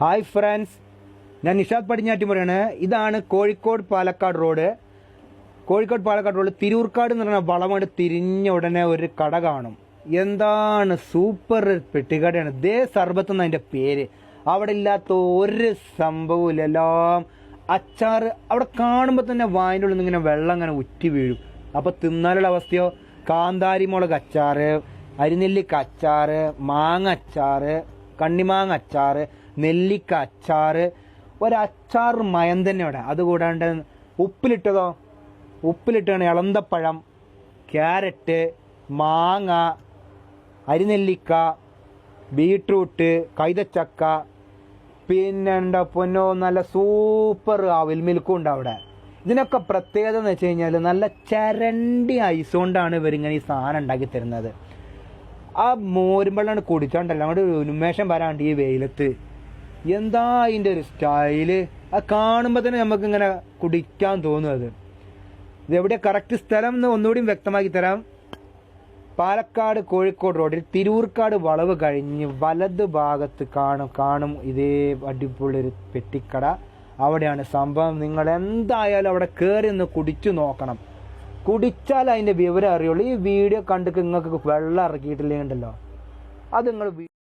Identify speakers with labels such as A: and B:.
A: Hi friends. ഞാൻ നിഷാദ് പടിഞ്ഞാറ്റിമുറയാണ് ഇതാണ് കോഴിക്കോട് പാലക്കാട് റോഡ്. കോഴിക്കോട് പാലക്കാട് റോഡ് തിരൂർക്കാട് എന്ന് പറഞ്ഞ വളമായിട്ട് തിരിഞ്ഞ ഉടനെ ഒരു കട കാണും. എന്താണ് സൂപ്പർ പെട്ടിക്കടയാണ് ദേ സർബത്ത് എന്ന അതിന്റെ പേര്. അവിടെ ഇല്ലാത്ത ഒരു സംഭവവും ഇല്ല. എല്ലാം അച്ചാറ് അവിടെ കാണുമ്പോൾ തന്നെ വായിന്റെ ഉള്ളിൽ നിന്ന് ഇങ്ങനെ വെള്ളം അങ്ങനെ ഉറ്റി വീഴും. അപ്പോൾ തിന്നാലുള്ള അവസ്ഥയോ? കാന്താരി മുളക് അച്ചാറ് അരിനെല്ലിക്ക അച്ചാറ് മാങ്ങ അച്ചാറ് കണ്ണിമാങ്ങ അച്ചാർ നെല്ലിക്ക അച്ചാറ് ഒരച്ചാർ മയം തന്നെ ഇവിടെ. അതുകൂടാണ്ട് ഉപ്പിലിട്ടതോ? ഉപ്പിലിട്ടാണ് ഇളന്തപ്പഴം ക്യാരറ്റ് മാങ്ങ അരിനെല്ലിക്ക ബീട്രൂട്ട് കൈതച്ചക്ക പിന്നെ എന്താ പൊന്നോ നല്ല സൂപ്പർ അവിൽ മിൽക്കും ഉണ്ട് അവിടെ. ഇതിനൊക്കെ പ്രത്യേകത എന്ന് വെച്ച് കഴിഞ്ഞാൽ നല്ല ചരണ്ടി ഐസ് കൊണ്ടാണ് ഇവരിങ്ങനെ ഈ സാധനം ഉണ്ടാക്കി തരുന്നത്. ആ മോരുമ്പള്ളാണ് കുടിച്ചോണ്ടല്ലോ അങ്ങോട്ട് ഉന്മേഷം വരാണ്ട് ഈ വെയിലത്ത്. എന്താ അതിന്റെ ഒരു സ്റ്റൈൽ? അത് കാണുമ്പോൾ തന്നെ നമുക്ക് ഇങ്ങനെ കുടിക്കാൻ തോന്നുന്നത് എവിടെ കറക്റ്റ് സ്ഥലം എന്ന് ഒന്നുകൂടി വ്യക്തമാക്കി തരാം. പാലക്കാട് കോഴിക്കോട് റോഡിൽ തിരൂർക്കാട് വളവ് കഴിഞ്ഞ് വലത് ഭാഗത്ത് കാണും കാണും ഇതേ അടിപൊളിയൊരു പെട്ടിക്കട. അവിടെയാണ് സംഭവം. നിങ്ങൾ എന്തായാലും അവിടെ കയറി ഒന്ന് കുടിച്ചു നോക്കണം. കുടിച്ചാൽ അതിന്റെ വിവരം അറിയുള്ളൂ. ഈ വീഡിയോ കണ്ടിട്ട് നിങ്ങൾക്ക് വെള്ളം ഇറക്കിയിട്ടില്ലേ ഉണ്ടല്ലോ അത് നിങ്ങൾ